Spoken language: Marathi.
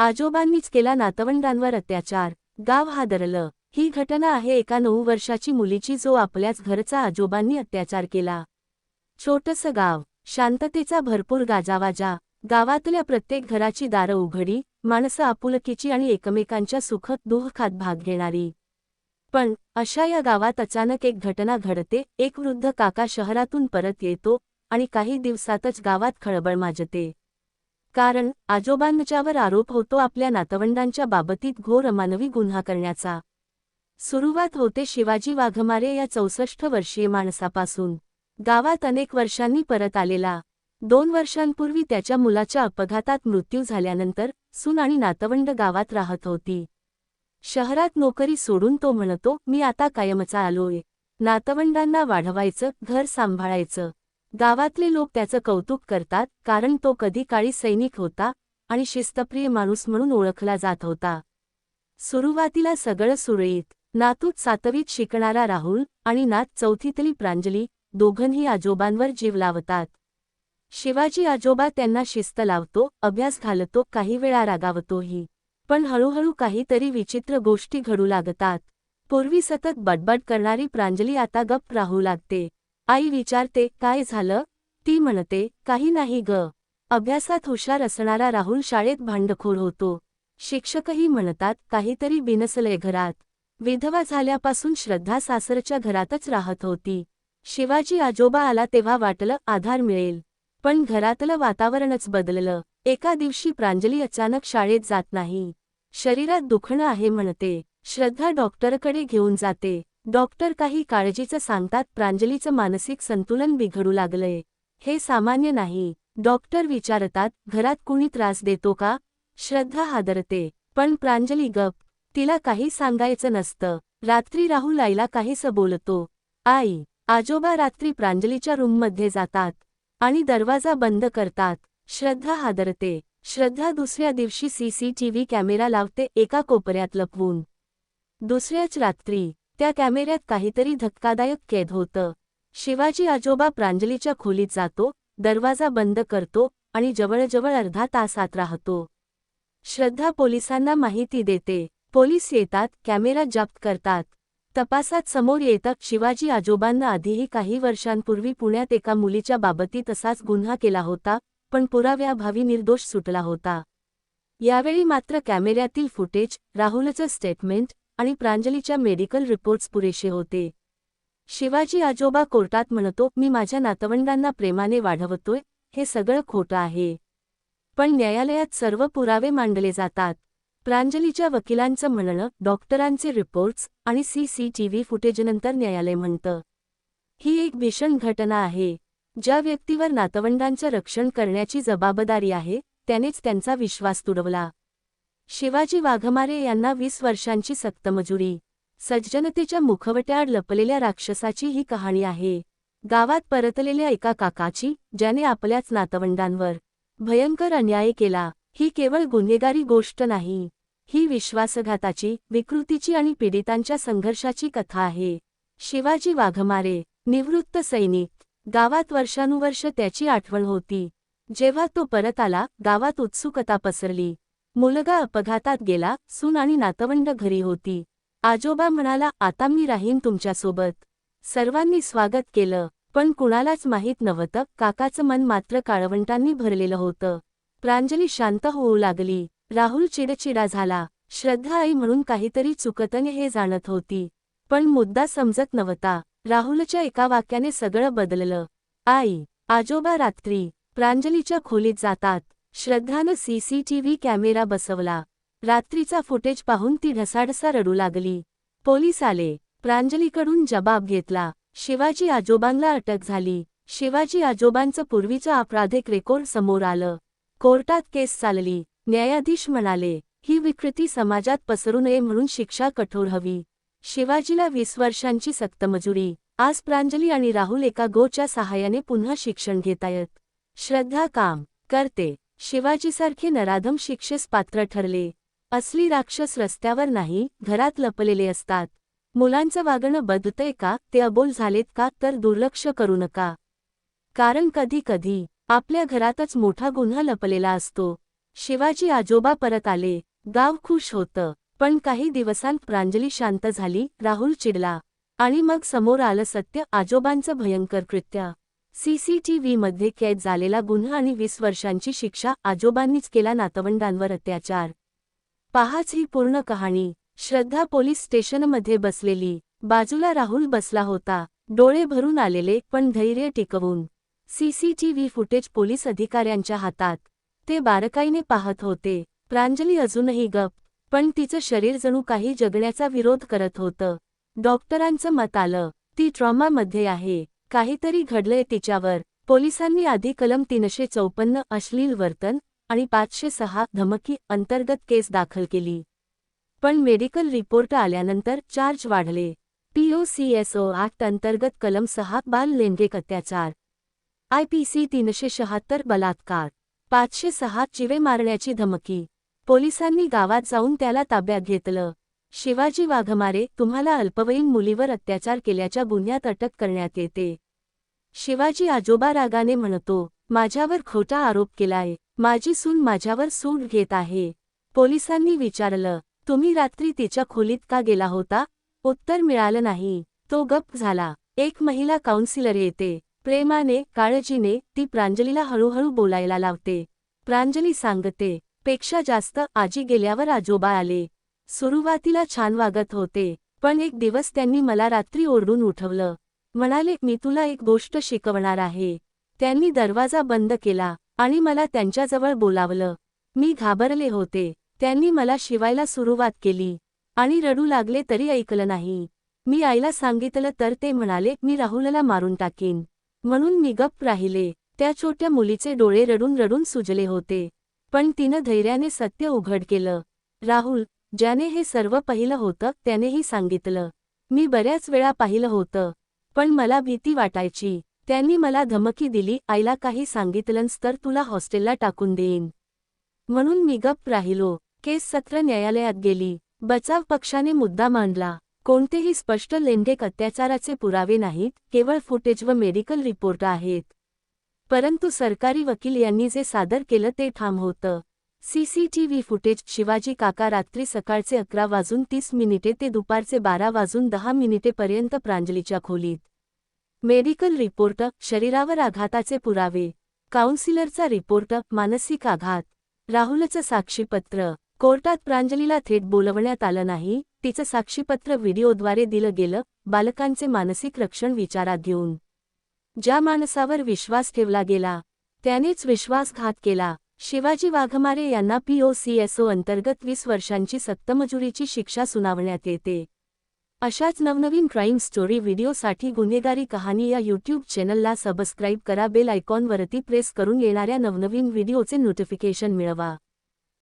आजोबांनीच केला नातवंडांवर अत्याचार. गाव हादरलं. ही घटना आहे एका नऊ वर्षाची मुलीची जो आपल्याच घरचा आजोबांनी अत्याचार केला. छोटसं गाव. शांततेचा भरपूर गाजावाजा. गावातल्या प्रत्येक घराची दारं उघडी माणसं आपुलकीची आणि एकमेकांच्या सुखद दुःखात भाग घेणारी. पण अशा या गावात अचानक एक घटना घडते एक वृद्ध काका शहरातून परत येतो आणि काही दिवसातच गावात खळबळ माजते. कारण आजोबांच्यावर आरोप होतो आपल्या नातवंडांच्या बाबतीत घोर अमानवी गुन्हा करण्याचा. सुरुवात होते शिवाजी वाघमारे या चौसष्ट वर्षीय माणसापासून. गावात अनेक वर्षांनी परत आलेला. दोन वर्षांपूर्वी त्याच्या मुलाच्या अपघातात मृत्यू झाल्यानंतर सून आणि नातवंड गावात राहत होती. शहरात नोकरी सोडून तो म्हणतो मी आता कायमचा आलोय. नातवंडांना वाढवायचं घर सांभाळायचं. गावातले लोक त्याचं कौतुक करतात कारण तो कधी काळी सैनिक होता आणि शिस्तप्रिय माणूस म्हणून ओळखला जात होता. सुरुवातीला सगळं सुरळीत नातूत सातवीत शिकणारा राहुल आणि नात चौथीतली प्रांजली दोघंही आजोबांवर जीव लावतात. शिवाजी आजोबा त्यांना शिस्त लावतो अभ्यास घालतो काही वेळा रागावतोही. पण हळूहळू काहीतरी विचित्र गोष्टी घडू लागतात. पूर्वी सतत बडबड करणारी प्रांजली आता गप्प राहू लागते. आई विचारते काय झालं? ती म्हणते काही नाही ग. अभ्यासात हुशार असणारा राहुल शाळेत भांडखोर होतो. शिक्षकही म्हणतात काहीतरी बिनसलय घरात. विधवा झाल्यापासून श्रद्धा सासरच्या घरातच राहत होती. शिवाजी आजोबा आला तेव्हा वाटलं आधार मिळेल. पण घरातलं वातावरणच बदललं. एका दिवशी प्रांजली अचानक शाळेत जात नाही. शरीरात दुखणं आहे म्हणते. श्रद्धा डॉक्टरकडे घेऊन जाते. डॉक्टर काही काळजीचं सांगतात प्रांजलीचं मानसिक संतुलन बिघडू लागलंय. हे सामान्य नाही. डॉक्टर विचारतात घरात कुणी त्रास देतो का? श्रद्धा हादरते. पण प्रांजली गप. तिला काही सांगायचं नसतं. रात्री राहुल आईला काहीसं बोलतो. आई आजोबा रात्री प्रांजलीच्या रूममध्ये जातात आणि दरवाजा बंद करतात. श्रद्धा हादरते. श्रद्धा दुसऱ्या दिवशी सीसीटीव्ही कॅमेरा लावते एका कोपऱ्यात लपवून. दुसऱ्याच रात्री त्या कॅमेऱ्यात काहीतरी धक्कादायक कैद होतं. शिवाजी आजोबा प्रांजलीच्या खोलीत जातो दरवाजा बंद करतो आणि जवळजवळ अर्धा तासात राहतो. श्रद्धा पोलिसांना माहिती देते. पोलीस येतात कॅमेरा जप्त करतात. तपासात समोर येतात शिवाजी आजोबांना आधीही काही वर्षांपूर्वी पुण्यात एका मुलीच्या बाबतीत असाच गुन्हा केला होता पण पुराव्याभावी निर्दोष सुटला होता. यावेळी मात्र कॅमेऱ्यातील फुटेज राहुलचं स्टेटमेंट आणि प्रांजलीच्या मेडिकल रिपोर्ट्स पुरेसे होते. शिवाजी आजोबा कोर्टात म्हणतो मी माझ्या नातवंडांना प्रेमाने वाढवतोय हे सगळं खोटं आहे. पण न्यायालयात सर्व पुरावे मांडले जातात. प्रांजलीच्या वकिलांचं म्हणणं डॉक्टरांचे रिपोर्ट्स आणि सीसीटीव्ही फुटेजनंतर न्यायालय म्हणतं. ही एक भीषण घटना आहे. ज्या व्यक्तीवर नातवंडांचं रक्षण करण्याची जबाबदारी आहे त्यानेच त्यांचा विश्वास तुडवला. शिवाजी वाघमारे यांना वीस वर्षांची सक्तमजुरी सज्जनतेच्या मुखवट्याआड लपलेल्या राक्षसाची ही कहाणी आहे. गावात परतलेल्या एका काकाची ज्याने आपल्याच नातवंडांवर भयंकर अन्याय केला ही केवळ गुन्हेगारी गोष्ट नाही. ही विश्वासघाताची विकृतीची आणि पीडितांच्या संघर्षाची कथा आहे. शिवाजी वाघमारे निवृत्त सैनिक गावात वर्षानुवर्ष त्याची आठवण होती. जेव्हा तो परत आला गावात उत्सुकता पसरली. मुलगा अपघातात गेला सून आणि नातवंड घरी होती. आजोबा म्हणाला आता मी राहीन तुमच्यासोबत. सर्वांनी स्वागत केलं पण कुणालाच माहीत नव्हतं. काकाचं मन मात्र काळवंटांनी भरलेलं होतं. प्रांजली शांत होऊ लागली. राहुल चिडचिडा झाला. श्रद्धा आई म्हणून काहीतरी चुकतने हे जाणत होती. पण मुद्दा समजत नव्हता. राहुलच्या एका वाक्याने सगळं बदललं. आई आजोबा रात्री प्रांजलीच्या खोलीत जातात. श्रद्धानं सीसीटीव्ही कॅमेरा बसवला. रात्रीचा फुटेज पाहून ती ढसाढसा रडू लागली. पोलीस आले. प्रांजलीकडून जबाब घेतला. शिवाजी आजोबांना अटक झाली. शिवाजी आजोबांचं पूर्वीचं आपराधिक रेकॉर्ड समोर आलं. कोर्टात केस चालली. न्यायाधीश म्हणाले ही विकृती समाजात पसरू नये म्हणून शिक्षा कठोर हवी. शिवाजीला वीस वर्षांची सक्तमजुरी. आज प्रांजली आणि राहुल एका गोच्या सहाय्याने पुन्हा शिक्षण घेतायत. श्रद्धा काम. करते. शिवाजीसारखे नराधम शिक्षेस पात्र ठरले. असली राक्षस रस्त्यावर नाही घरात लपलेले असतात. मुलांचं वागणं बदतय का ते अबोल झालेत का तर दुर्लक्ष करू नका. कारण कधी कधी आपल्या घरातच मोठा गुन्हा लपलेला असतो. शिवाजी आजोबा परत आले. गाव खुश होतं. पण काही दिवसांत प्रांजली शांत झाली राहुल चिडला. आणि मग समोर आलं सत्य आजोबांचं भयंकर कृत्य. सीसीटीव्हीमध्ये कैद झालेला गुन्हा आणि वीस वर्षांची शिक्षा आजोबांनीच केला नातवंडांवर अत्याचार. पहाच ही पूर्ण कहाणी. श्रद्धा पोलीस स्टेशनमध्ये बसलेली. बाजूला राहुल बसला होता. डोळे भरून आलेले पण धैर्य टिकवून. सीसीटीव्ही फुटेज पोलीस अधिकाऱ्यांच्या हातात. ते बारकाईने पाहत होते. प्रांजली अजूनही गप पण तिचं शरीर जणू काही जगण्याचा विरोध करत होतं. डॉक्टरांचं मत आलं ती ट्रॉमामध्ये आहे. काहीतरी घडलंय तिच्यावर. पोलिसांनी आधी कलम तीनशे चौपन्न अश्लील वर्तन आणि पाचशे सहा धमकी अंतर्गत केस दाखल केली. पण मेडिकल रिपोर्ट आल्यानंतर चार्ज वाढले. पीओसीएसओ ऍक्ट अंतर्गत कलम सहा बाल लैंगिक अत्याचार. आयपीसी तीनशे शहात्तर बलात्कार. पाचशे सहा चिवे मारण्याची धमकी. पोलिसांनी गावात जाऊन त्याला ताब्यात घेतलं. शिवाजी वाघमारे तुम्हाला अल्पवयीन मुलीवर अत्याचार केल्याच्या गुन्ह्यात अटक करण्यात येते. शिवाजी आजोबा रागाने म्हणतो माझ्यावर खोटा आरोप केलाय. माझी सून माझ्यावर सूट घेत आहे. पोलिसांनी विचारलं तुम्ही रात्री तिच्या खोलीत का गेला होता? उत्तर मिळालं नाही. तो गप झाला. एक महिला काउन्सिलर येते. प्रेमाने काळजीने ती प्रांजलीला हळूहळू बोलायला लावते. प्रांजली सांगते पेक्षा जास्त आजी गेल्यावर आजोबा आले. सुरुवातीला छान वागत होते पण एक दिवस त्यांनी मला रात्री ओरडून उठवलं. म्हणाले मी तुला एक गोष्ट शिकवणार आहे. त्यांनी दरवाजा बंद केला आणि मला त्यांच्याजवळ बोलावलं. मी घाबरले होते. त्यांनी मला शिवायला सुरुवात केली आणि रडू लागले तरी ऐकलं नाही. मी आईला सांगितलं तर ते म्हणाले मी राहुलला मारून टाकीन. म्हणून मी गप्प राहिले. त्या छोट्या मुलीचे डोळे रडून रडून सुजले होते. पण तिनं धैर्याने सत्य उघड केलं. राहुल ज्याने हे सर्व पाहिलं होतं त्यानेही सांगितलं मी बऱ्याच वेळा पाहिलं होतं पण मला भीती वाटायची. त्यांनी मला धमकी दिली आईला काही सांगितलंस तर तुला हॉस्टेलला टाकून देईन. म्हणून मी गप्प राहिलो. केस सत्र न्यायालयात गेली. बचाव पक्षाने मुद्दा मांडला. कोणतेही स्पष्ट लैंगिक अत्याचाराचे पुरावे नाहीत केवळ फुटेज व मेडिकल रिपोर्ट आहेत. परंतु सरकारी वकील यांनी जे सादर केलं ते ठाम होतं. सीसीटीव्ही फुटेज शिवाजी काका रात्री सकाळचे अकरा वाजून तीस मिनिटे ते दुपारचे बारा वाजून दहा मिनिटेपर्यंत प्रांजलीच्या खोलीत. मेडिकल रिपोर्ट शरीरावर आघाताचे पुरावे काउन्सिलरचा रिपोर्ट मानसिक आघात राहुलचं साक्षीपत्र कोर्टात प्रांजलीला थेट बोलवण्यात आलं नाही तिचं साक्षीपत्र व्हिडिओद्वारे दिलं गेलं बालकांचे मानसिक रक्षण विचारात घेऊन. ज्या माणसावर विश्वास ठेवला गेला त्यानेच विश्वासघात केला. शिवाजी वाघमारे यांना पीओसीएसओ अंतर्गत वीस वर्षांची सक्तमजुरीची शिक्षा सुनावण्यात येते. अशाच नवनवीन क्राईम स्टोरी व्हिडिओसाठी गुन्हेगारी कहाणी या यूट्यूब चॅनलला सबस्क्राईब करा बेल आयकॉनवरती प्रेस करून येणाऱ्या नवनवीन व्हिडिओचे नोटिफिकेशन मिळवा.